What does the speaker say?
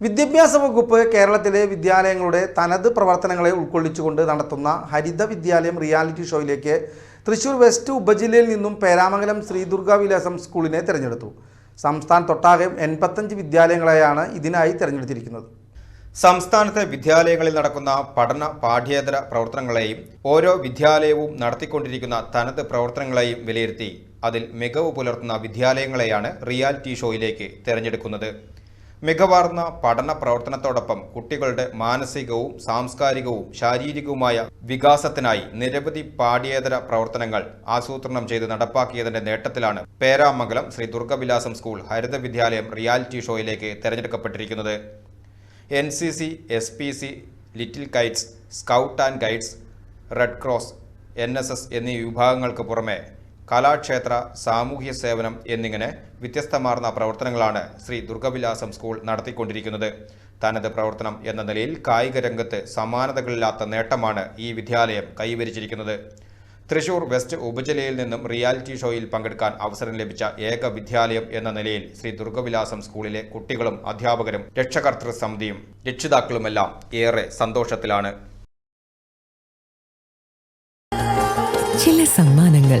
വിദ്യാഭ്യാസ വകുപ്പ് കേരളത്തിലെ വിദ്യാലയങ്ങളുടെ തനത് പ്രവർത്തനങ്ങളെ ഉൾക്കൊള്ളിച്ചുകൊണ്ട് നടത്തുന്ന ഹരിത വിദ്യാലയം റിയാലിറ്റി ഷോയിലേക്ക് തൃശൂർ വെസ്റ്റ് ഉപജില്ലയിൽ നിന്നും പേരാമംഗലം ശ്രീ ദുർഗാവിലാസം സ്കൂളിനെ തിരഞ്ഞെടുത്തു. സംസ്ഥാനത്തൊട്ടാകെ എൺപത്തഞ്ച് വിദ്യാലയങ്ങളെയാണ് ഇതിനായി തിരഞ്ഞെടുത്തിരിക്കുന്നത്. സംസ്ഥാനത്തെ വിദ്യാലയങ്ങളിൽ നടക്കുന്ന പഠന പാഠ്യേതര പ്രവർത്തനങ്ങളെയും ഓരോ വിദ്യാലയവും നടത്തിക്കൊണ്ടിരിക്കുന്ന തനത് പ്രവർത്തനങ്ങളെയും വിലയിരുത്തി അതിൽ മികവ് പുലർത്തുന്ന വിദ്യാലയങ്ങളെയാണ് റിയാലിറ്റി ഷോയിലേക്ക് തിരഞ്ഞെടുക്കുന്നത്. മികവാർന്ന പഠന പ്രവർത്തനത്തോടൊപ്പം കുട്ടികളുടെ മാനസികവും സാംസ്കാരികവും ശാരീരികവുമായ വികാസത്തിനായി നിരവധി പാഠ്യേതര പ്രവർത്തനങ്ങൾ ആസൂത്രണം ചെയ്ത് നടപ്പാക്കിയതിന്റെ നേട്ടത്തിലാണ് പേരാമംഗലം ശ്രീ ദുർഗവിലാസം സ്കൂൾ ഹരിത വിദ്യാലയം റിയാലിറ്റി ഷോയിലേക്ക് തിരഞ്ഞെടുക്കപ്പെട്ടിരിക്കുന്നത്. N C C S P C little kites scout and guides red cross N S S എന്നീ വിഭാഗങ്ങൾക്ക് പുറമെ കലാക്ഷേത്ര സാമൂഹ്യ സേവനം എന്നിങ്ങനെ വ്യത്യസ്തമാർന്ന പ്രവർത്തനങ്ങളാണ് ശ്രീ ദുർഗവിലാസം സ്കൂൾ നടത്തിക്കൊണ്ടിരിക്കുന്നത്. തനത് പ്രവർത്തനം എന്ന നിലയിൽ കായിക രംഗത്ത് സമാനതകളില്ലാത്ത നേട്ടമാണ് ഈ വിദ്യാലയം കൈവരിച്ചിരിക്കുന്നത്. തൃശൂർ വെസ്റ്റ് ഉപജില്ലയിൽ നിന്നും റിയാലിറ്റി ഷോയിൽ പങ്കെടുക്കാൻ അവസരം ലഭിച്ച ഏക വിദ്യാലയം എന്ന നിലയിൽ ശ്രീ ദുർഗവിലാസം സ്കൂളിലെ കുട്ടികളും അധ്യാപകരും രക്ഷകർത്തൃ സമിതിയും രക്ഷിതാക്കളുമെല്ലാം ഏറെ സന്തോഷത്തിലാണ്. ചില സമ്മാനങ്ങൾ